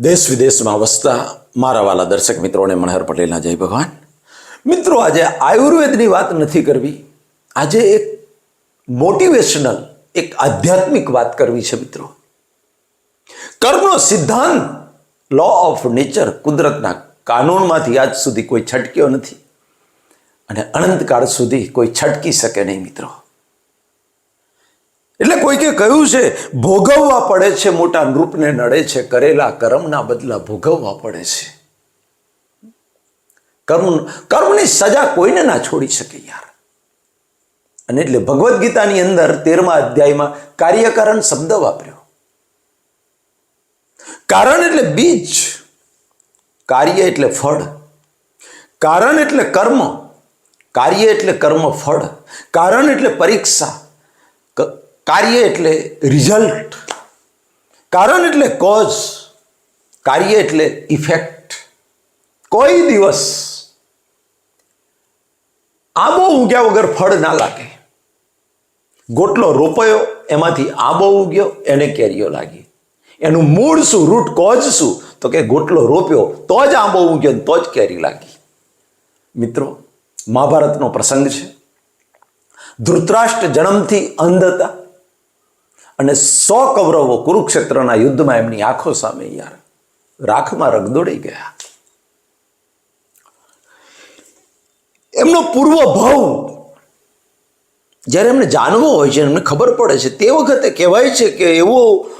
દેશ વિદેશમાં વસતા મારા વાલા દર્શક મિત્રોને મનહર પટેલના જય ભગવાન. મિત્રો, આજે આયુર્વેદની વાત નથી કરવી. આજે એક મોટિવેશનલ એક આધ્યાત્મિક વાત કરવી છે મિત્રો. કર્મનો સિદ્ધાંત લો ઓફ નેચર કુદરતના કાનૂનમાંથી આજ સુધી કોઈ છટક્યો નથી. અને અનંતકાળ સુધી કોઈ છટકી શકે નહીં મિત્રો. એટલે કોઈકે કહ્યું છે, ભોગવવા પડે છે, મોટા નૃપને નડે છે, કરેલા કર્મના બદલા ભોગવવા પડે છે. કર્મ, કર્મની સજા કોઈને ના છોડી શકે યાર. અને એટલે ભગવદ્ ગીતાની અંદર તેરમા અધ્યાયમાં કાર્યકારણ શબ્દ વાપર્યો. કારણ એટલે બીજ, કાર્ય એટલે ફળ. કારણ એટલે કર્મ, કાર્ય એટલે કર્મ ફળ. કારણ એટલે પરીક્ષા. કાર્ય એટલે રિઝલ્ટ. કારણ એટલે કોઝ. કાર્ય એટલે ઇફેક્ટ. કોઈ દિવસ આંબો ઉગ્યા વગર ફળ ના લાગે. ગોટલો રોપાયો, એમાંથી આંબો ઉગ્યો એને કેરીઓ લાગી. એનું મૂળ શું, રૂટ કોજ શું? તો કે ગોટલો રોપ્યો, તો જ આંબો ઉગ્યો તો જ કેરી લાગી. મિત્રો, મહાભારતનો પ્રસંગ છે. ધૃતરાષ્ટ્ર જન્મથી અંધ હતા. અને સો કૌરવો કુરુક્ષેત્રના યુદ્ધમાં એમની આંખો સામે યાર. રાખમાં રગદોડી ગયા. એમનો પૂર્વ ભાવ, જ્યારે એમને જાણવો હોય છે, એમને ખબર પડે છે, તે વખતે કહેવાય છે કે એવો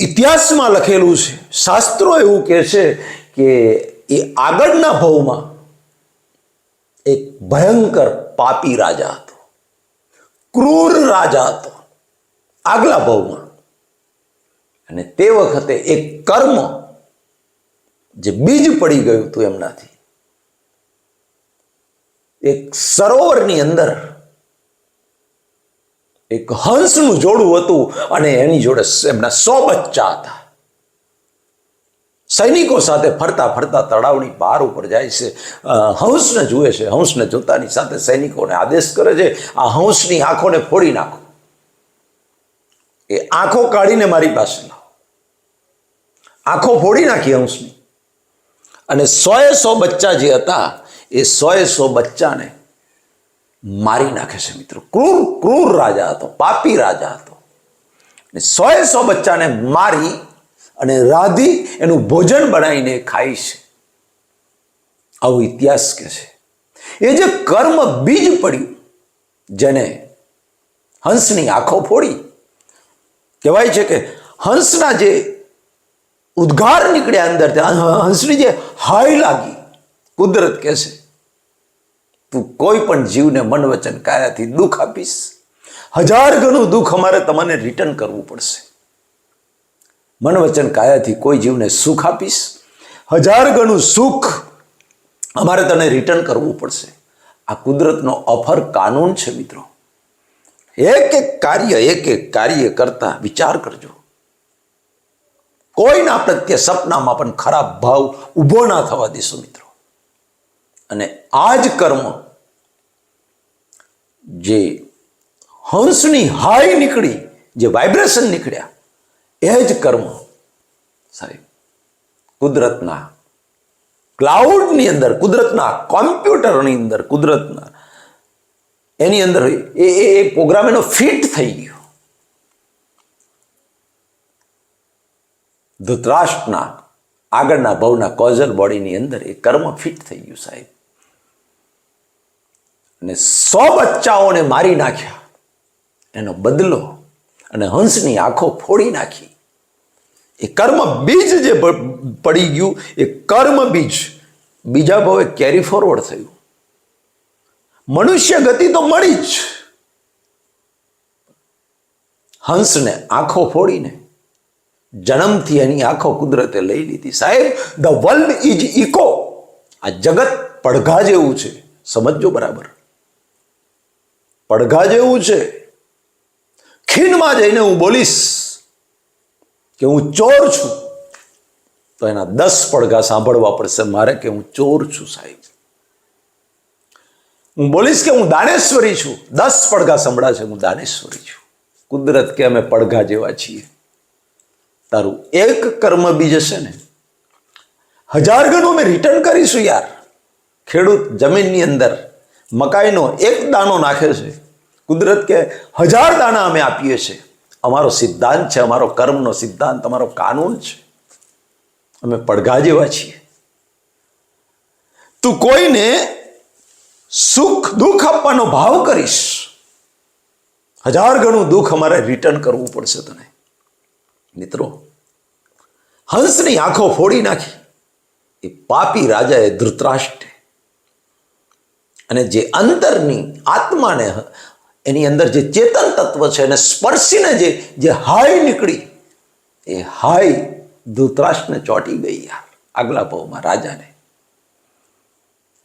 ઇતિહાસમાં લખેલું છે, શાસ્ત્રો એવું કહે છે કે એ આગળના ભાવમાં એક ભયંકર પાપી રાજા હતો. ક્રૂર રાજા હતો. આગલા ભાવમાં. અને તે વખતે એક કર્મ જે બીજ પડી ગયું હતું એમનાથી. એક સરોવરની અંદર એક હંસનું જોડું હતું અને એની જોડે એમના સો બચ્ચા હતા. સૈનિકો સાથે ફરતા ફરતા તળાવની પાર ઉપર જાય છે. હંસને જુએ છે. હંસને જોતાની સાથે સૈનિકોને આદેશ કરે છે. આ હંસની આંખોને ફોડી નાખો. એ આંખો કાઢીને મારી પાસે લાવો. આંખો ફોડી નાખી અંશની. અને સોએ સો બચ્ચા જે હતા, એ સોએ સો બચ્ચાને મારી નાખે છે મિત્રો. ક્રૂર ક્રૂર રાજા હતો, પાપી રાજા હતો. અને સોએ સો બચ્ચાને મારી અને રાધી એનું ભોજન બનાવીને ખાય છે. આવો ઇતિહાસ કે છે. એ જે કર્મ બીજ પડ્યું, જેને હંસની આંખો ફોડી કહેવાય છે કે હંસના જે ઉદ્ગાર નીકળ્યા અંદર હંસની જે હાય લાગી, કુદરત કહેશે, તું કોઈ પણ જીવને મન વચન કાયાથી દુઃખ આપીશ? હજાર ગણું દુઃખ અમારે તમને રિટર્ન કરવું પડશે. મન વચન કાયાથી કોઈ જીવને સુખ આપીશ? હજાર ગણું સુખ અમારે તને રિટર્ન કરવું પડશે. આ કુદરતનો અફર કાનૂન છે મિત્રો. એક એક કાર્ય, એક એક કાર્ય કરતા વિચાર કરજો. કોઈના પ્રત્યે સપનામાં પણ ખરાબ ભાવ ઊભો ના થવા દેશો મિત્રો. અને આ જ કર્મ જે હંસની હાઈ નીકળી, જે વાઇબ્રેશન નીકળ્યા, એ જ કર્મ સાહેબ, કુદરતના ક્લાઉડની અંદર, કુદરતના કોમ્પ્યુટરની અંદર, કુદરતના એની અંદર એ એ પ્રોગ્રામ એનો ફિટ થઈ ગયો. ધૃતરાષ્ટ્રના આગળના ભવના કોઝલ બોડીની અંદર એ કર્મ ફિટ થઈ ગયું સાહેબ. અને સો બચ્ચાઓને મારી નાખ્યા. એનો બદલો અને હંસની આંખો ફોડી નાખી. એ કર્મ બીજ જે પડી ગયું, એ કર્મ બીજ બીજા ભાવે કેરી ફોરવર્ડ થયું. મનુષ્ય ગતિ તો મળી જ. હંસને આંખો ફોડીને, જન્મથી એની આંખો કુદરતે લઈ લીધી. સાહેબ, ધ વર્લ્ડ ઇઝ ઇકો. આ જગત પડઘા જેવું છે. સમજજો બરાબર. પડઘા જેવું છે. ખીણમાં જઈને હું બોલીશ કે હું ચોર છું. તો એના દસ પડઘા સાંભળવા પડશે મારે કે હું ચોર છું સાહેબ. હું બોલીશ કે હું દાનેશ્વરી છું. દસ પડઘા સંભળાશે હું દાનેશ્વરી છું. કુદરત કે અમે પડઘા જેવા છીએ. તારું એક કર્મ બી જશે ને. હજાર ગણું અમે રિટર્ન કરીશું યાર. ખેડૂત જમીનની અંદર મકાઈનો એક દાણો નાખે છે. કુદરત કે હજાર દાણા અમે આપીએ છીએ. અમારો સિદ્ધાંત છે, અમારો કર્મનો સિદ્ધાંત, અમારો કાનૂન છે. અમે પડઘા જેવા છીએ. તું કોઈને સુખ દુઃખ આપવાનો ભાવ કરીશ. હજાર ગણું દુઃખ અમારે રિટર્ન કરવું પડશે તને. મિત્રો, હંસની આંખો ફોડી નાખી. એ પાપી રાજાએ ધૃતરાષ્ટ્રે. અને જે અંતરની આત્માને એની અંદર જે ચેતન તત્વ છે, એને સ્પર્શીને જે જે હાય નીકળી, એ હાય ધૃતરાષ્ટ્રને ચોંટી ગઈ યાર. આગલા ભાવમાં રાજાને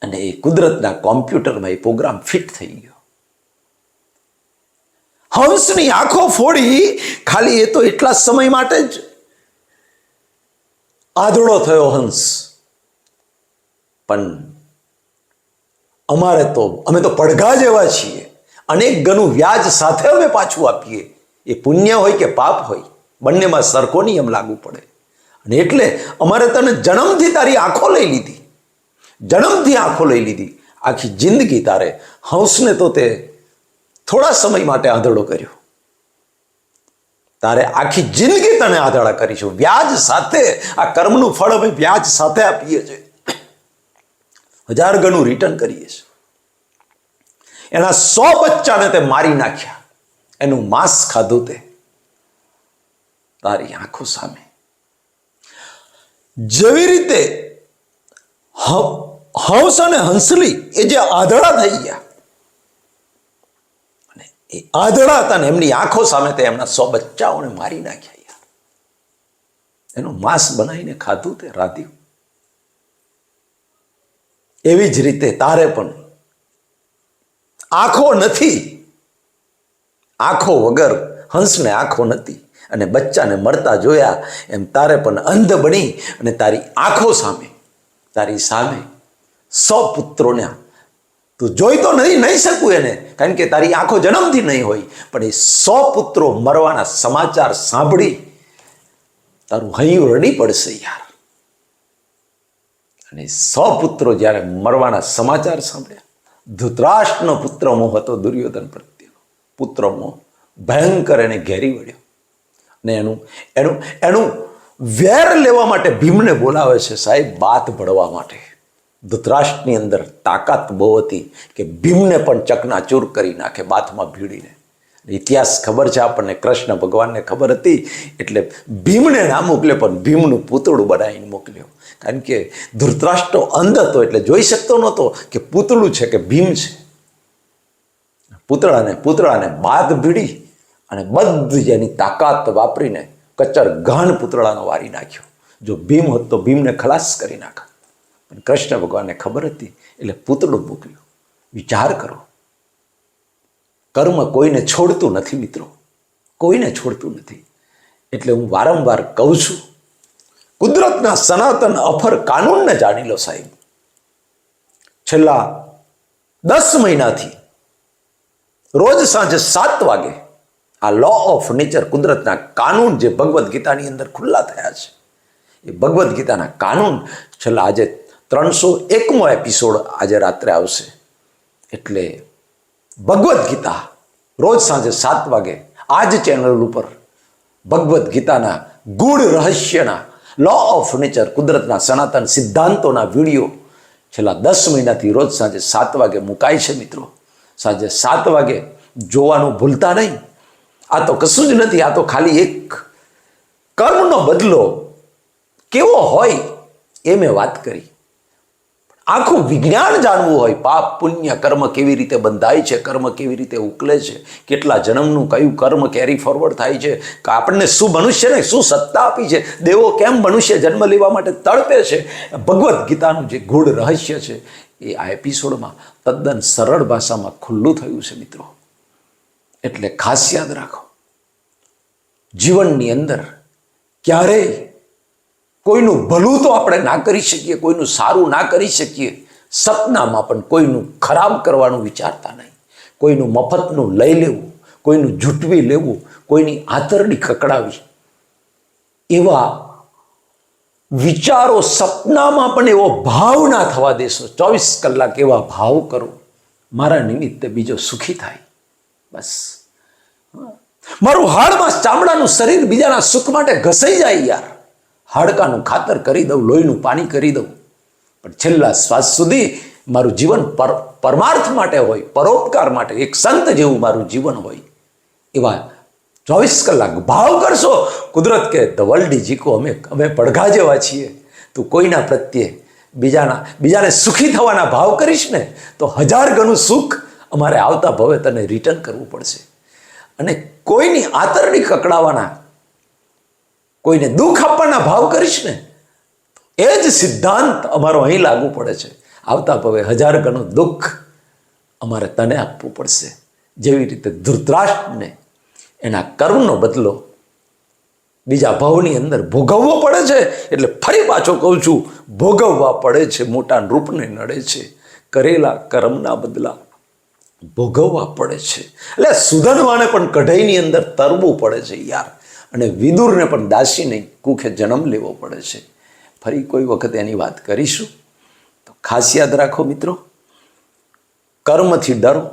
અને એ કુદરતના કોમ્પ્યુટરમાં એ પ્રોગ્રામ ફિટ થઈ ગયો. હંસની આંખો ફોડી, ખાલી એ તો એટલા સમય માટે જ આધળો થયો હંસ. પણ અમારે તો, અમે તો પડઘા જેવા છીએ. અનેક ગણું વ્યાજ સાથે અમે પાછું આપીએ. એ પુણ્ય હોય કે પાપ હોય, બંનેમાં સરખો નિયમ લાગુ પડે. અને એટલે અમારે તને જન્મથી તારી આંખો લઈ લીધી. જન્મથી આંખો લઈ લીધી. આખી જિંદગી તારે હંસને તો તે થોડા સમય માટે આંધળો કર્યો. તારે આખી જિંદગી તને આંધળા કરીશું વ્યાજ સાથે આ કર્મનું ફળ અમે વ્યાજ સાથે આપીએ છીએ. હજાર ગણું રિટર્ન કરીએ છીએ. એના સો બચ્ચાને તે મારી નાખ્યા. એનું માંસ ખાધું તે. તારી આંખો સામે. જેવી રીતે હંસ અને હંસલી એ જે આધળા થઈ ગયા. એ આધળા હતા ને એમની આંખો સામે તે એમના સો બચ્ચાઓને મારી નાખ્યા એનું માંસ બનાવીને ખાધું તે રાધ્યું એવી જ રીતે તારે પણ આંખો નથી. આંખો વગર હંસને આંખો નથી. અને બચ્ચાને મળતા જોયા એમ તારે પણ અંધ બની અને તારી આંખો સામે, તારી સામે સો પુત્રોને તું જોઈ તો નહીં નહીં શકું એને, કારણ કે તારી આંખો જન્મથી નહીં હોય. પણ એ સો પુત્રો મરવાના સમાચાર સાંભળી તારું હૈયું રડી પડશે યાર. અને સો પુત્રો જ્યારે મરવાના સમાચાર સાંભળ્યા, ધૃતરાષ્ટ્રનો પુત્ર મોહ હતો દુર્યોધન પ્રત્યેનો. પુત્ર મોહ ભયંકર એને ઘેરી વળ્યો. અને એનું એનું એનું વેર લેવા માટે ભીમને બોલાવે છે સાહેબ, બાત ભળવા માટે. ધૃતરાષ્ટ્રની અંદર તાકાત બહુ હતી કે ભીમને પણ ચકનાચૂર કરી નાખે, બાથમાં ભીડીને. ઇતિહાસ ખબર છે આપણને, કૃષ્ણ ભગવાનને ખબર હતી, એટલે ભીમને ના મોકલે, પણ ભીમનું પૂતળું બનાવીને મોકલ્યો. કારણ કે ધૃતરાષ્ટ્ર અંધ હતો, એટલે જોઈ શકતો નહોતો કે પૂતળું છે કે ભીમ છે. પૂતળાને પૂતળાને બાદ ભીડી અને બધી એની તાકાત વાપરીને કચર ઘાણ પૂતળાનો વારી નાખ્યો. જો ભીમ હોત તો ભીમને ખલાસ કરી નાખા પણ કૃષ્ણ ભગવાનને ખબર હતી, એટલે પૂતળું મોકલ્યું વિચાર કરો. કર્મ કોઈને છોડતું નથી મિત્રો. કોઈને છોડતું નથી. એટલે હું વારંવાર કહું છું, કુદરતના સનાતન અફર કાનૂનને જાણી લો સાહેબ. છેલ્લા દસ મહિનાથી રોજ સાંજે સાત વાગે આ લો ઓફ નેચર કુદરતના કાનૂન જે ભગવદ્ ગીતાની અંદર ખુલ્લા થયા છે. એ ભગવદ્ ગીતાના કાનૂન છેલ્લા આજે ત્રણસો એકમો એપિસોડ આજે રાત્રે આવશે. એટલે ભગવદ્ ગીતા રોજ સાંજે સાત વાગે આ જ ચેનલ ઉપર ભગવદ્ ગીતાના ગુણ રહસ્યના લો ઓફ નેચર કુદરતના સનાતન સિદ્ધાંતોના વીડિયો છેલ્લા દસ મહિનાથી રોજ સાંજે સાત વાગે મુકાય છે મિત્રો. સાંજે સાત વાગે જોવાનું ભૂલતા નહીં. આ તો કશું જ નથી, આ તો ખાલી એક કર્મનો બદલો કેવો હોય એ મેં વાત કરી. આખું વિજ્ઞાન જાણવું હોય, પાપ, પુણ્ય, કર્મ કેવી રીતે બંધાય છે, કર્મ કેવી રીતે ઉકલે છે, કેટલા જન્મનું કયું કર્મ કેરી ફોરવર્ડ થાય છે, કે આપણને શું મનુષ્યને શું સત્તા આપી છે, દેવો કેમ મનુષ્ય જન્મ લેવા માટે તડપે છે, ભગવદ્ ગીતાનું જે ગૂઢ રહસ્ય છે, એ આ એપિસોડમાં તદ્દન સરળ ભાષામાં ખુલ્લું થયું છે મિત્રો. એટલે ખાસ યાદ રાખો. જીવનની અંદર ક્યારેય કોઈનું ભલું તો આપણે ના કરી શકીએ, કોઈનું સારું ના કરી શકીએ. સપનામાં પણ કોઈનું ખરાબ કરવાનું વિચારતા નહીં. કોઈનું મફતનું લઈ લેવું, કોઈનું જૂટવી લેવું, કોઈની આંતરડી ખકડાવી. એવા વિચારો સપનામાં પણ એવો ભાવ ના થવા દેશો ચોવીસ કલાક એવા ભાવ કરો. મારા નિમિત્તે બીજો સુખી થાય. બસ. મારું હાડમાં ચામડાનું શરીર બીજાના સુખ માટે ઘસાઈ જાય યાર. હાડકાનું ખાતર કરી દઉં, લોહીનું પાણી કરી દઉં. પણ છેલ્લા શ્વાસ સુધી મારું જીવન પર, પરમાર્થ માટે હોય, પરોપકાર માટે, એક સંત જેવું મારું જીવન હોય. એવા ચોવીસ કલાક ભાવ કરશો, કુદરત કે ધ વર્લ્ડ ઇઝ અમે અમે પડઘા જેવા છીએ. તું કોઈના પ્રત્યે બીજાના, બીજાને સુખી થવાના ભાવ કરીશ ને, તો હજાર ગણું સુખ અમારે આવતા ભવે તને રિટર્ન કરવું પડશે. અને કોઈની આતરડી કકડાવાના કોઈને દુઃખ આપવાના ભાવ કરીશ ને એ જ સિદ્ધાંત અમારો અહીં લાગુ પડે છે. આવતા ભવે હજાર ગણું દુઃખ અમારે તને આપવું પડશે. જેવી રીતે ધૃતરાષ્ટ્રને એના કર્મનો બદલો બીજા ભાવની અંદર ભોગવવો પડે છે. એટલે ફરી પાછો કહું છું, ભોગવવા પડે છે, મોટા રૂપને નડે છે. કરેલા કર્મના બદલા ભોગવવા પડે છે. એટલે સુધનવાને પણ કઢાઈની અંદર તરવું પડે છે યાર. અને વિદુરને પણ દાસીને કુખે જન્મ લેવો પડે છે. ફરી કોઈ વખત એની વાત કરીશું. તો ખાસ યાદ રાખો મિત્રો, કર્મથી ડરો,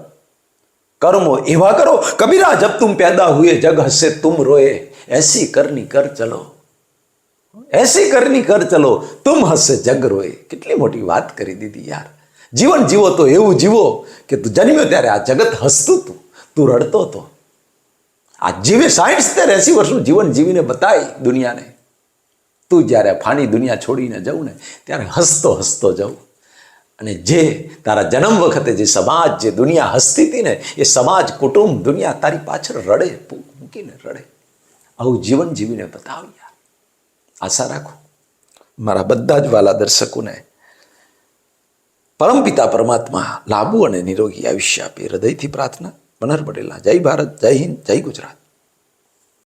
કર્મો એવા કરો, કબીરા જબ તુમ પેદા હુએ, જગ હસે તુમ રોએ, એસી કરની કર ચલો, એસી કરની કર ચલો, તુમ હસે જગ રોએ. કેટલી મોટી વાત કરી દીધી યાર. જીવન જીવો તો એવું જીવો કે તું જન્મ્યો ત્યારે આ જગત હસતું તું તું રડતો હતો આ જીવે સાઠ સિત્તેર એસી વર્ષનું જીવન જીવીને બતાય દુનિયાને. તું જ્યારે ફાની દુનિયા છોડીને જવું ને ત્યારે હસતો હસતો જવું અને જે તારા જન્મ વખતે જે સમાજ, જે દુનિયા હસતી હતી ને એ સમાજ, કુટુંબ, દુનિયા તારી પાછળ રડે મૂકીને રડે. આવું જીવન જીવીને બતાવ યાર. આશા રાખું મારા બધા જ વાલા દર્શકોને પરમપિતા પરમાત્મા લાંબુ અને નિરોગી આયુષ્ય આપે. હૃદયથી પ્રાર્થના. મનહર પટેલના. જય ભારત જય હિન્દ જય ગુજરાત.